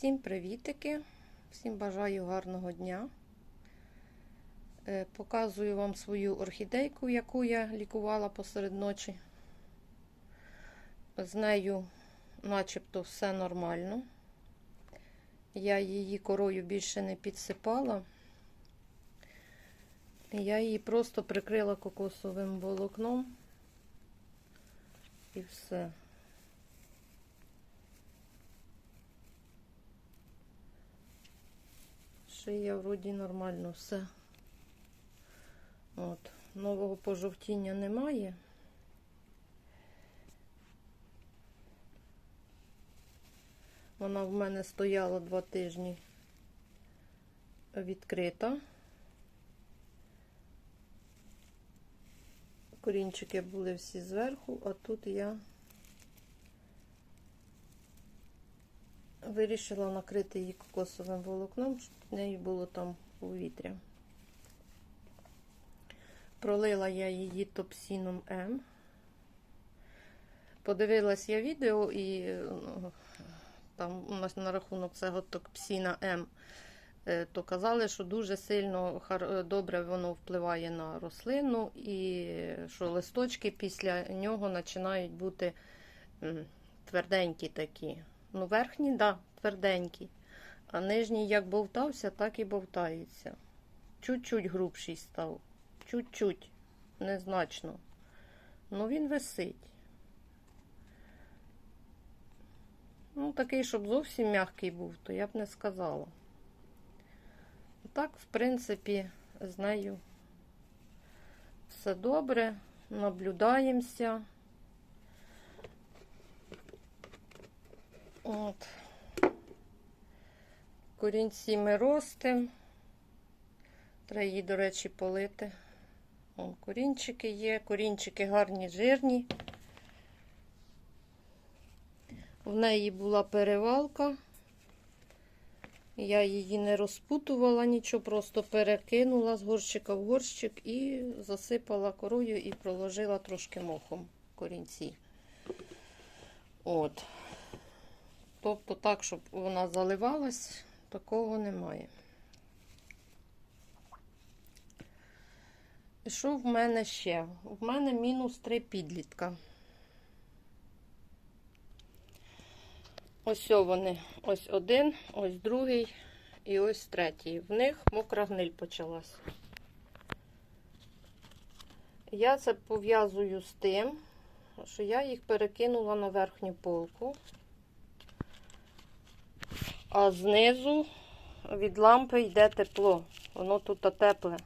Всім привітики, всім бажаю гарного дня. Е, Показую вам свою орхідейку, яку я лікувала посеред ночі. З нею начебто все нормально. Я її корою більше не підсипала. Я її просто прикрила кокосовим волокном і все. Шия вроді нормально все. От. Нового пожовтіння немає. Вона в мене стояла два тижні відкрита. Корінчики були всі зверху, а тут я вирішила накрити її кокосовим волокном, щоб в неї було там повітря. Пролила я її топсіном М. Подивилась я відео і ну, там у нас на рахунок цього токсіна М, е, то казали, що дуже сильно добре воно впливає на рослину, і що листочки після нього починають бути тверденькі такі. Ну, верхні, так, да, тверденькі. А нижній як бовтався, так і бовтається. Чуть-чуть грубший став. Чуть-чуть, незначно. Ну він висить. Ну, такий, щоб зовсім м'який був, то я б не сказала. Так, в принципі, з нею все добре, наблюдаємося. От. Корінці ми ростимо. Треба її, до речі, полити. Вон корінчики є, корінчики гарні, жирні. В неї була перевалка. Я її не розпутувала нічого, просто перекинула з горщика в горщик і засипала корою і проложила трошки мохом корінці. От. Тобто так, щоб вона заливалась, такого немає. І що в мене ще? В мене мінус три підлітка. Ось вони. Ось один, ось другий і ось третій. В них мокра гниль почалась. Я це пов'язую з тим, що я їх перекинула на верхню полку, а знизу від лампи йде тепло. Воно тут тепле.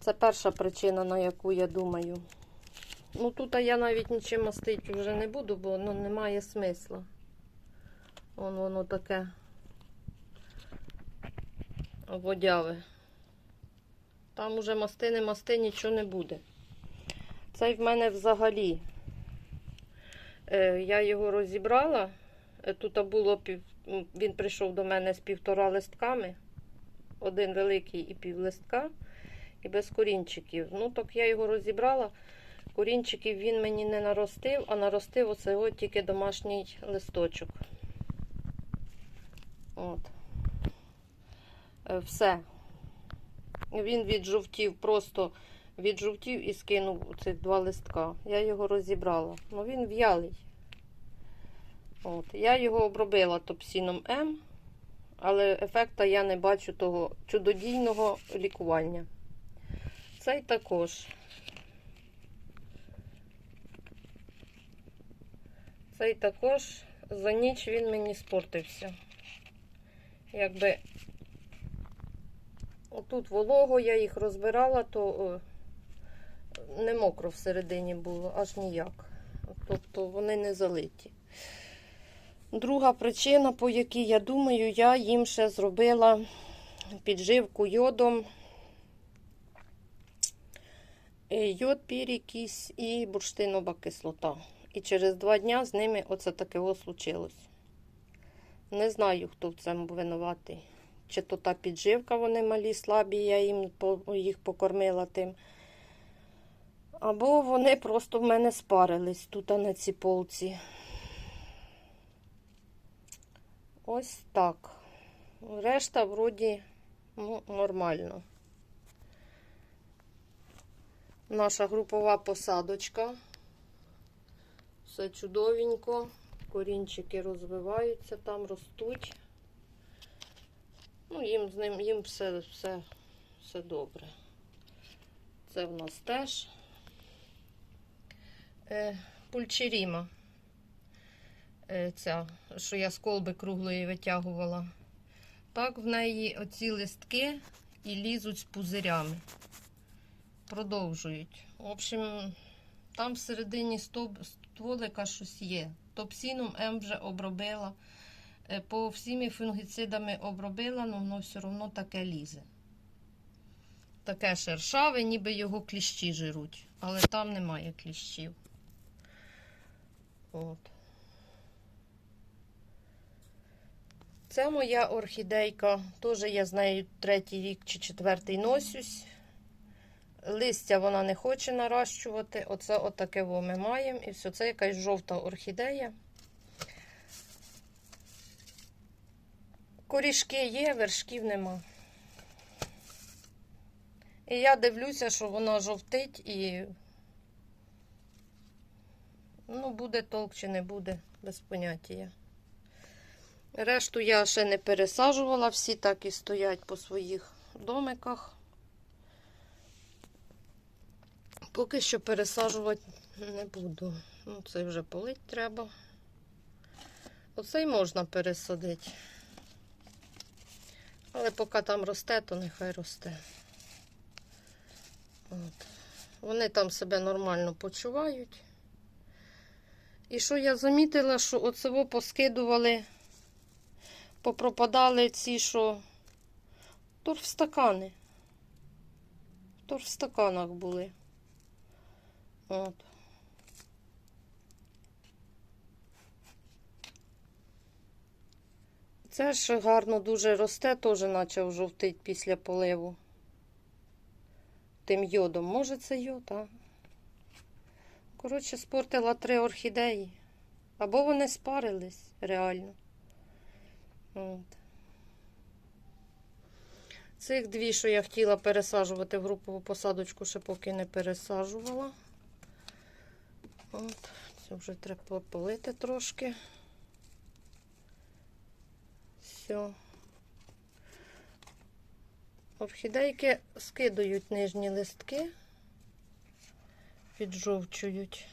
Це перша причина, на яку я думаю. Ну, тут я навіть нічим мастити вже не буду, бо ну, немає смисла. Вон воно таке водяве. Там уже масти, не масти, нічого не буде. Цей в мене взагалі. Е, я його розібрала. Е, Тут було пів... він прийшов до мене з півтора листками. Один великий і пів листка. І без корінчиків. Ну, так я його розібрала. Корінчиків він мені не наростив, а наростив оце от тільки домашній листочок. От. Е, Все. Він віджовтів, просто віджовтів і скинув цих два листка. Я його розібрала. Ну він в'ялий. От. Я його обробила топсіном М, але ефекта я не бачу того чудодійного лікування. Цей також. Цей також за ніч він мені спортився. Якби отут волого я їх розбирала, то о, не мокро всередині було, аж ніяк. Тобто вони не залиті. Друга причина, по якій я думаю, я їм ще зробила підживку йодом. Е, Йод, пірікісь і бурштинова кислота. І через два дня з ними оце таке случилось. Не знаю, хто в цьому винуватий. Чи то та підживка, вони малі, слабі, я їм їх покормила тим. Або вони просто в мене спарились тут на цій полці. Ось так. Решта вроді ну, нормально. Наша групова посадочка. Все чудовенько. Корінчики розвиваються, там ростуть. Ну, їм з ним їм все, все, все добре. Це в нас теж е, пульчеріма. Е, ця, що я з колби круглої витягувала. Так в неї оці листки і лізуть з пузирями. Продовжують. В общем, там всередині стволика щось є. Топсіном М вже обробила. Е, По всіми фунгіцидами обробила, але воно все одно таке лізе. Таке шершаве, ніби його кліщі жируть. Але там немає кліщів. От. Це моя орхідейка. Теж я з нею третій рік чи четвертий носюсь. Листя вона не хоче наращувати. Оце отаке во ми маємо. І все, це якась жовта орхідея. Корішки є, вершків нема. І я дивлюся, що вона жовтить і. Ну, буде толк чи не буде, без поняття. Решту я ще не пересаджувала, всі так і стоять по своїх домиках. Поки що пересаджувати не буду. Ну, цей вже полить треба. Оцей можна пересадити. Але поки там росте, то нехай росте. От. Вони там себе нормально почувають. І що я замітила, що оцево поскидували, попропадали ці, що торфстакани. Торфстаканах були. От. Це ж гарно дуже росте, теж почав жовтить після поливу. Тим йодом. Може, це йод, а? Коротше, спортила три орхідеї. Або вони спарились реально. От. Цих дві, що я хотіла пересаджувати в групову посадочку, ще поки не пересаджувала. От, це вже треба полити трошки. Все. Орхідейки скидають нижні листки, піджовчують.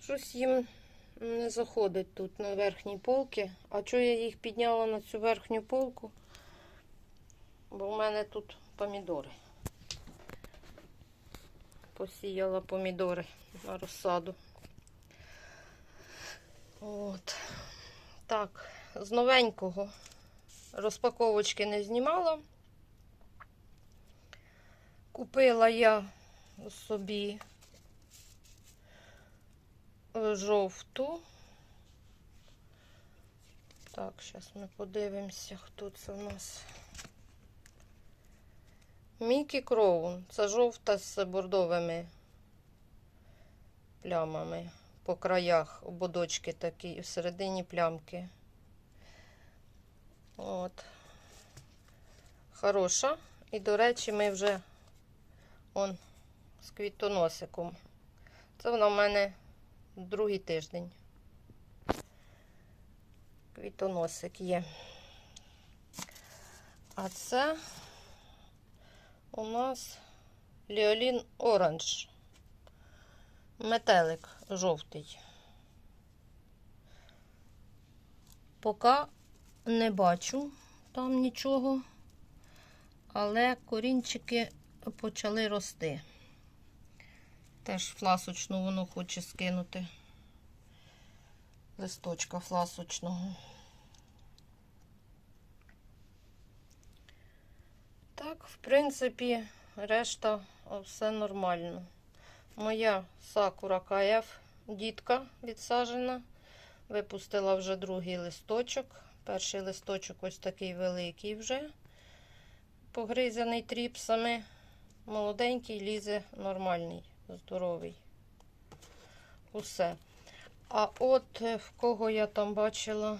Щось їм не заходить тут на верхній полки. А чого я їх підняла на цю верхню полку? Бо в мене тут помідори. Посіяла помідори на розсаду. От. Так, з новенького розпаковочки не знімала. Купила я собі жовту. Так, зараз ми подивимося, хто це у нас. Мікі Кроун. Це жовта з бордовими плямами по краях ободочки такі, і всередині плямки. От. Хороша. І, до речі, ми вже он з квітоносиком. Це вона в мене другий тиждень. Квітоносик є. А це у нас Ліолін Оранж. Метелик жовтий. Поки не бачу там нічого, але корінчики почали рости. Теж фласочну воно хоче скинути. Листочка фласочного. Так, в принципі, решта все нормально. Моя сакура КФ дітка відсаджена. Випустила вже другий листочок. Перший листочок ось такий великий вже, погризаний тріпсами. Молоденький лізе нормальний, здоровий. Усе. А от е, в кого я там бачила.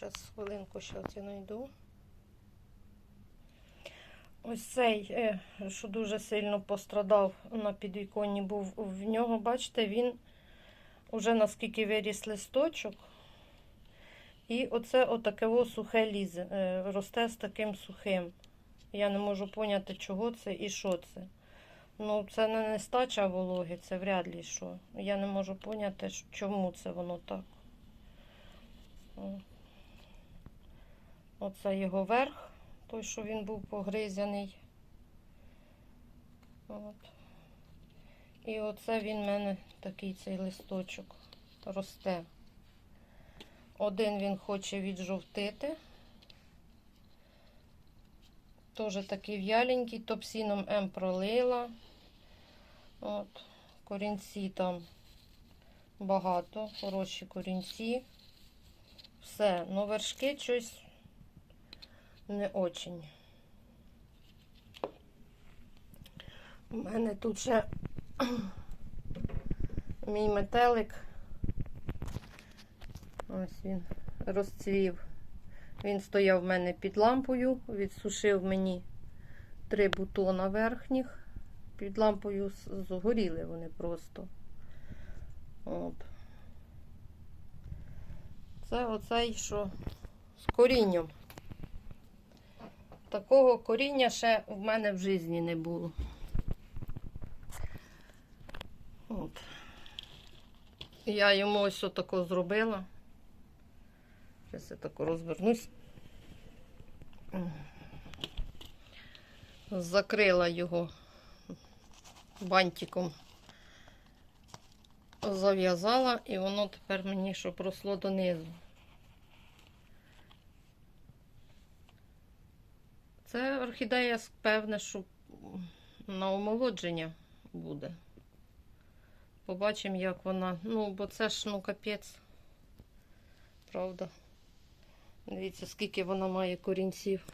Зараз хвилинку, зараз я знайду. Ось цей, е, що дуже сильно пострадав на підвіконні, був в нього, бачите, він уже наскільки виріс листочок. І оце отаке о сухе лізе, е, росте з таким сухим. Я не можу поняти, чого це і що це. Ну, це не нестача вологи, це вряд ли що. Я не можу поняти, чому це воно так. О. Оце його верх, той, що він був погризяний. От. І оце він в мене такий цей листочок росте. Один він хоче віджовтити. Теж такий в'яленький, топсіном М пролила. От, корінці там багато, хороші корінці. Все, ну вершки щось не очень. У мене тут ще мій метелик. Ось він розцвів. Він стояв в мене під лампою, відсушив мені три бутона верхніх. Під лампою згоріли вони просто. От. Це оцей, що з корінням. Такого коріння ще в мене в житті не було. От. Я йому ось отако зробила. Зараз я тако розвернусь. Закрила його бантиком. Зав'язала, і воно тепер мені щоб росло донизу. Це орхідея, певне, що на омолодження буде. Побачимо, як вона. Ну, бо це ж ну капець. Правда. Дивіться, скільки вона має корінців.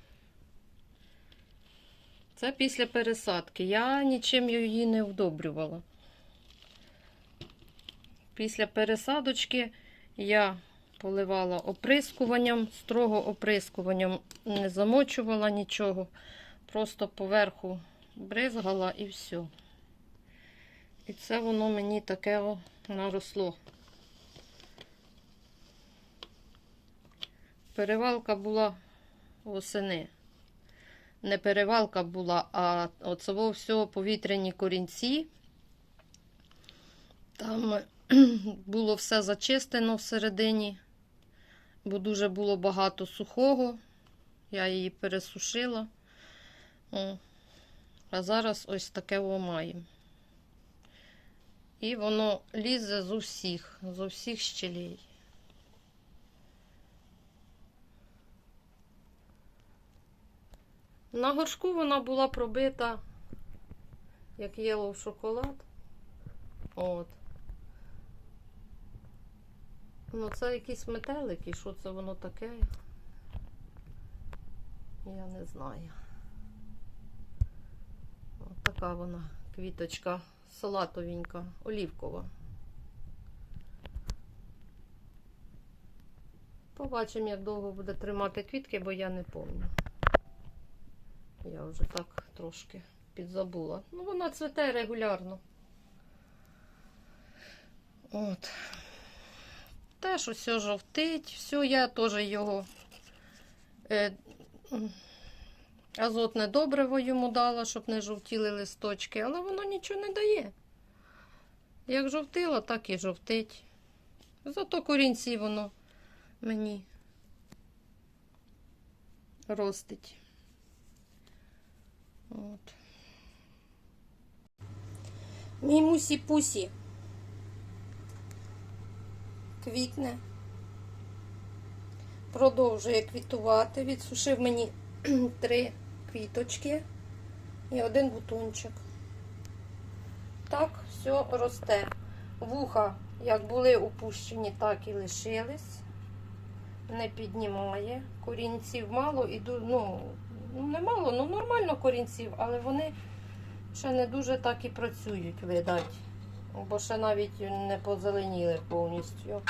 Це після пересадки. Я нічим її не вдобрювала. Після пересадочки я поливала оприскуванням, строго оприскуванням не замочувала нічого. Просто поверху бризгала і все. І це воно мені таке о наросло. Перевалка була восени. Не перевалка була, а оцього всього повітряні корінці. Там було все зачистено всередині, бо дуже було багато сухого. Я її пересушила. О. А зараз ось таке о маємо. І воно лізе з усіх, з усіх щелей. На горшку вона була пробита, як єло в шоколад. От. Ну, це якісь метелики, що це воно таке? Я не знаю. От така вона квіточка салатовенька, олівкова. Побачимо, як довго буде тримати квітки, бо я не пам'ятаю. Я вже так трошки підзабула. Ну, вона цвете регулярно. От. Теж усе жовтить, все, я теж його е, азотне добриво йому дала, щоб не жовтіли листочки, але воно нічого не дає. Як жовтило, так і жовтить. Зато корінці воно мені ростить. От. Мій мусі-пусі квітне. Продовжує квітувати. Відсушив мені три квіточки і один бутончик. Так, все росте. Вуха, як були опущені, так і лишились. Не піднімає. Корінців мало і ну, ну не мало, ну нормально корінців, але вони ще не дуже так і працюють, видать. Бо ще навіть не позеленіли повністю.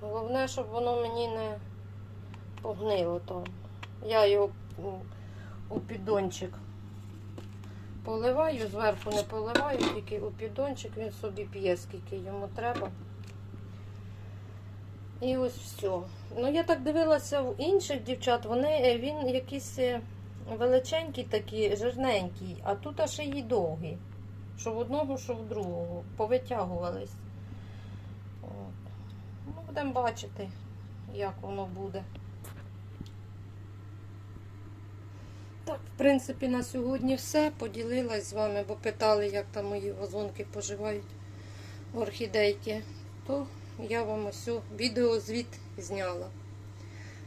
Головне, щоб воно мені не погнило там. Я його у піддончик поливаю, зверху не поливаю, тільки у піддончик він собі п'є, скільки йому треба. І ось все. Ну, я так дивилася в інших дівчат, вони, е, він якийсь е, величенький такий, жирненький, а тут аж і довгий. Що в одного, що в другого. Повитягувались. Ну, будемо бачити, як воно буде. Так, в принципі, на сьогодні все. Поділилась з вами, бо питали, як там мої вазонки поживають орхідейки. То я вам ось відеозвіт зняла.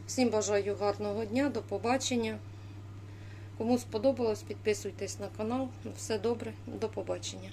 Всім бажаю гарного дня, до побачення. Кому сподобалось, підписуйтесь на канал. Все добре, до побачення.